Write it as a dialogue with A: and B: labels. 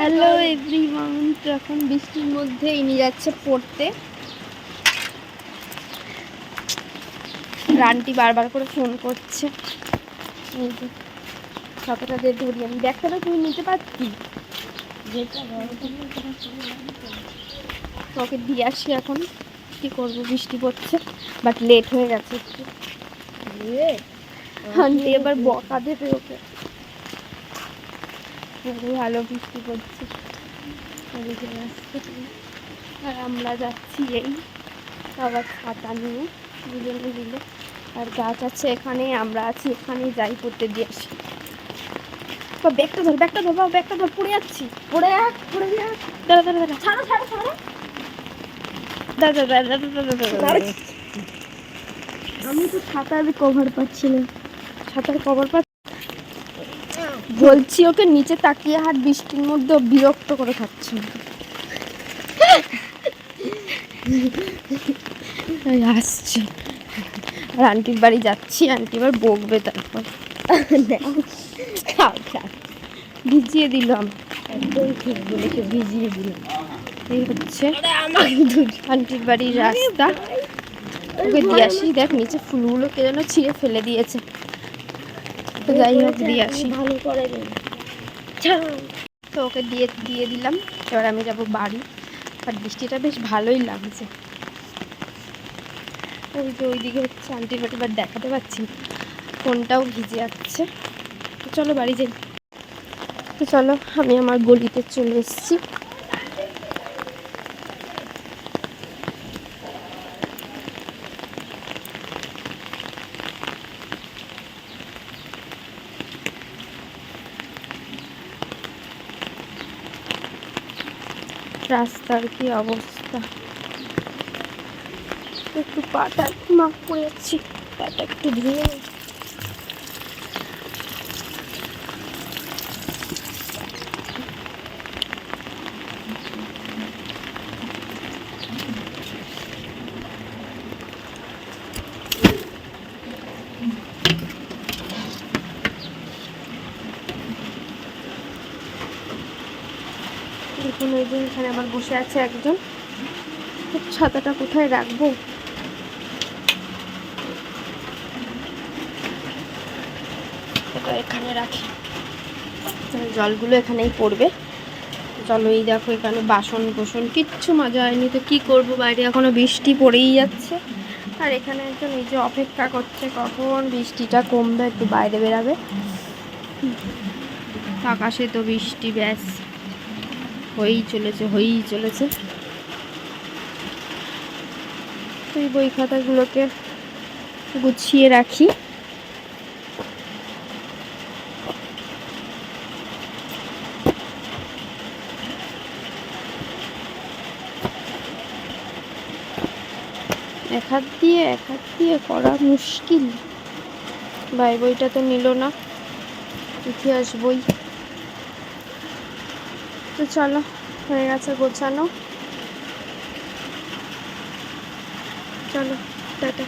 A: Hello everyone তো এখন বৃষ্টির মধ্যে ইনি যাচ্ছে পড়তে। রানটি বারবার করে ফোন করছে। ছাতাটা দিয়ে ধরি আমি। ব্যাগটা তো তুমি নিতে পারছি তোকে দিয়ে আসি এখন। কি করব বৃষ্টি পড়ছে বাট লেট হয়ে গেছে একটু। আন্টি এবার বকা দেবে ওকে। ভালো বৃষ্টি পড়ছে। আর আমরা যাচ্ছি এই আবার ছাতা নিয়ে দুজনে দিলে আর গাছ আছে এখানে আমরা আছি এখানে যাই পড়তে দিয়ে আসি। বা ব্যাগটা ধর ব্যাগটা ধর ব্যাগটা ধর পড়ে যাচ্ছি। পড়ে যাক পড়ে যাক দাঁড়া দাঁড়া দাঁড়া ছাড়ো ছাড়ো ছাড়ো। দাঁড়া দাঁড়া দাঁড়া দাঁড়া দাঁড়া দাঁড়া আমি তো ছাতার কভার পাচ্ছিলাম ছাতার কভার পাচ্ছি? বলছি ওকে নিচে তাকিয়ে হাত বৃষ্টির মধ্যে বিরক্ত করে খাচ্ছে। আসছে। আর আন্টির বাড়ি যাচ্ছি, আন্টি এবার বকবে তারপর। ভিজিয়ে দিলাম।
B: একদম ঠিক বলেছে, ভিজিয়ে দিলাম।
A: এই হচ্ছে আন্টির বাড়ির রাস্তা। ওকে দিয়ে আসি, দেখ, নিচে ফুলগুলো কে যেন ছিঁড়ে ফেলে দিয়েছে। তো যাই হোক দিয়ে আসি।
B: ভালো করে
A: তো ওকে দিয়ে দিয়ে দিলাম। এবার আমি যাব বাড়ি। আর বৃষ্টিটা বেশ ভালোই লাগছে। ওই যে ওইদিকে হচ্ছে আন্টির বাড়ি। বাট দেখাতে পাচ্ছি না। ফোনটাও ভিজে যাচ্ছে। তো চলো বাড়ি যাই। তো চলো আমি আমার গলিতে চলে এসেছি। রাস্তার কি অবস্থা? একটু পাটা মাপ করে যাচ্ছি পাটা একটু ধুয়ে দেখুন ওই যে এখানে আবার বসে আছে একজন। ছাতাটা কোথায় রাখব? এখানে রাখি। জলগুলো এখানেই পড়বে। চলো এই দেখো, এখানে বাসন কোসন, কিচ্ছু মজা হয়নি। তো কি করব? বাইরে এখনও বৃষ্টি পড়েই যাচ্ছে। আর এখানে একজন এই যে অপেক্ষা করছে, কখন বৃষ্টিটা কমবে, একটু বাইরে বেরাবে। আকাশে তো বৃষ্টি, ব্যাস। হয়েই চলেছে হয়েই চলেছে। এই বই খাতাগুলোকে গুছিয়ে রাখি। এক হাত দিয়ে, এক হাত দিয়ে করা মুশকিল। ভাই বইটা তো নিল না। ইতিহাস বই। তো চলো হয়ে গেছে গোছানো। চলো টাটা।